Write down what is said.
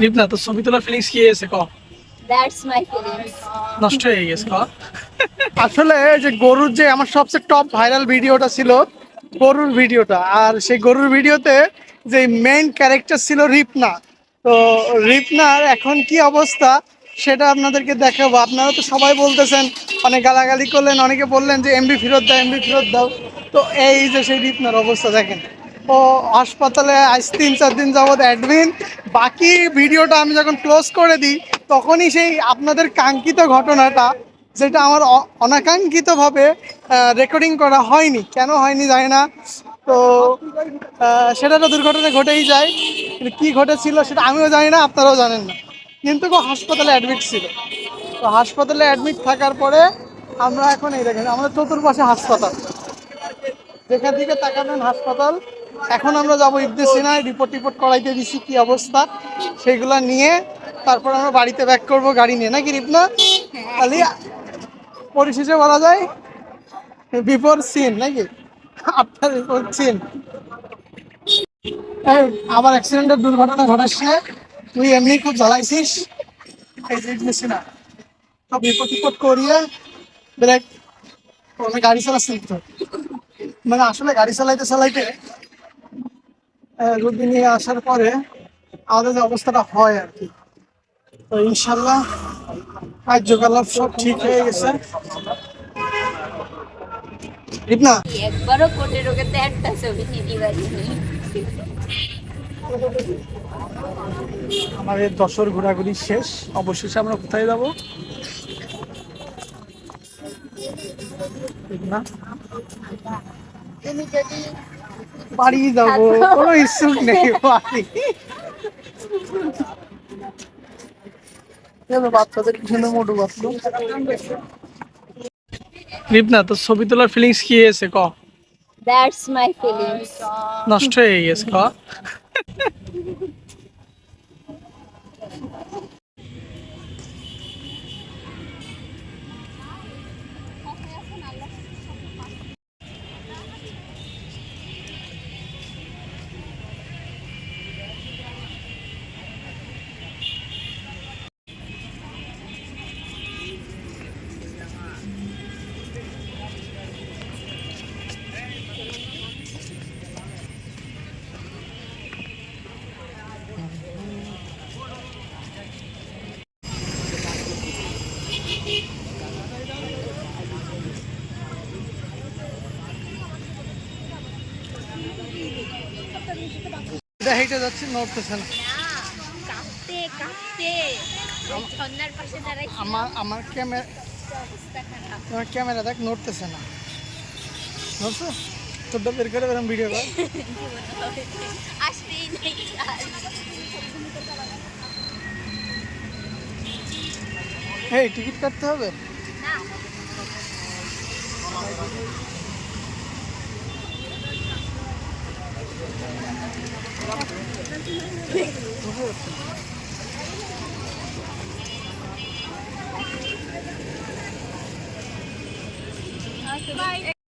রিপনা তোর ছবি তোলার ফিলিংস কি এসে ক। দ্যাটস মাই ফিলিংস নষ্ট হয়ে গেছে ক। আসলে যে গরুর যে আমার সবচেয়ে টপ ভাইরাল ভিডিওটা ছিল গরুর ভিডিওটা আর সেই গরুর ভিডিওতে যে মেইন ক্যারেক্টার ছিল রিপনা। তো রিপনার এখন কি অবস্থা সেটা আপনাদেরকে দেখাবো। আপনারা তো সবাই বলতেছেন অনেক গালাগালি করলেন অনেকে বললেন যে এমবি ফেরত দাও এমবি ফেরত দাও। তো এই যে সেই রিপনার অবস্থা দেখেন। ও হাসপাতালে আজ তিন চার দিন যাবৎ অ্যাডমিন বাকি ভিডিওটা আমি যখন ক্লোজ করে দিই, তখনই সেই আপনাদের কাঙ্ক্ষিত ঘটনাটা, যেটা আমার অনাকাঙ্ক্ষিতভাবে রেকর্ডিং করা হয়নি। কেন হয়নি জানি না। তো সেটা তো দুর্ঘটনা ঘটেই যায়। কিন্তু কী ঘটেছিল সেটা আমিও জানি না, আপনারাও জানেন না। কিন্তু হাসপাতালে অ্যাডমিট ছিল। তো হাসপাতালে অ্যাডমিট থাকার পরে আমরা এখন এই দেখেন, আমাদের চতুর্পাশে হাসপাতাল। যেখান থেকে তাকাবেন হাসপাতাল এখন আমরা যাব ইবনে সিনায় রিপোর্ট টিপোর্ট করাইতে দিছি কি অবস্থা, সেগুলো নিয়ে তারপর আমরা বাড়িতে ব্যাক করব গাড়ি নিয়ে। নাকি রিপনা? খালি পরিশেষে বলা যায় বিফোর সিন নাকি? আফটার বিফোর সিন আবার অ্যাক্সিডেন্টের দুর্ঘটনা ঘটাচ্ছে তুই এমনি খুব জ্বালাইছিস। সব রিপোর্ট করিয়ে ব্রেক গাড়ি চালাচ্ছি তো। মানে আসলে গাড়ি চালাইতে চালাইতে রোগী নিয়ে আসার পরে আমাদের যে অবস্থাটা হয় আর কি। তো ইনশাল্লাহ কার্যকলাপ সব ঠিক হয়ে গেছে। রিপনা? একবারও কোটে রোগেতে একটা ছবি নিতে পারিনি আমাদের দশর ঘোরাঘুরি শেষ। অবশেষে আমরা কোথায় যাব? তুমি যদি বাড়ি যাব। কোনো ইচ্ছুক নেই বাড়ি। চলো, বাচ্চাদের পিছনে মোটু বাচ্চা। রিপনা তোর ছবি তোলার ফিলিংস কি এসে ক? দ্যাটস মাই ফিলিংস নষ্ট হয়ে গেছে ক? এটা হেঁটে যাচ্ছি নড়তেছে না কাঁপতে কাঁপতে। ঝর্ণার পাশে দাঁড়াই। আমার আমার ক্যামেরা আমার ক্যামেরা দেখ নড়তেছে না নড়ছে তোরটা বের করে বেরম ভিডিও কর। এই টিকিট কাটতে হবে? না। バイ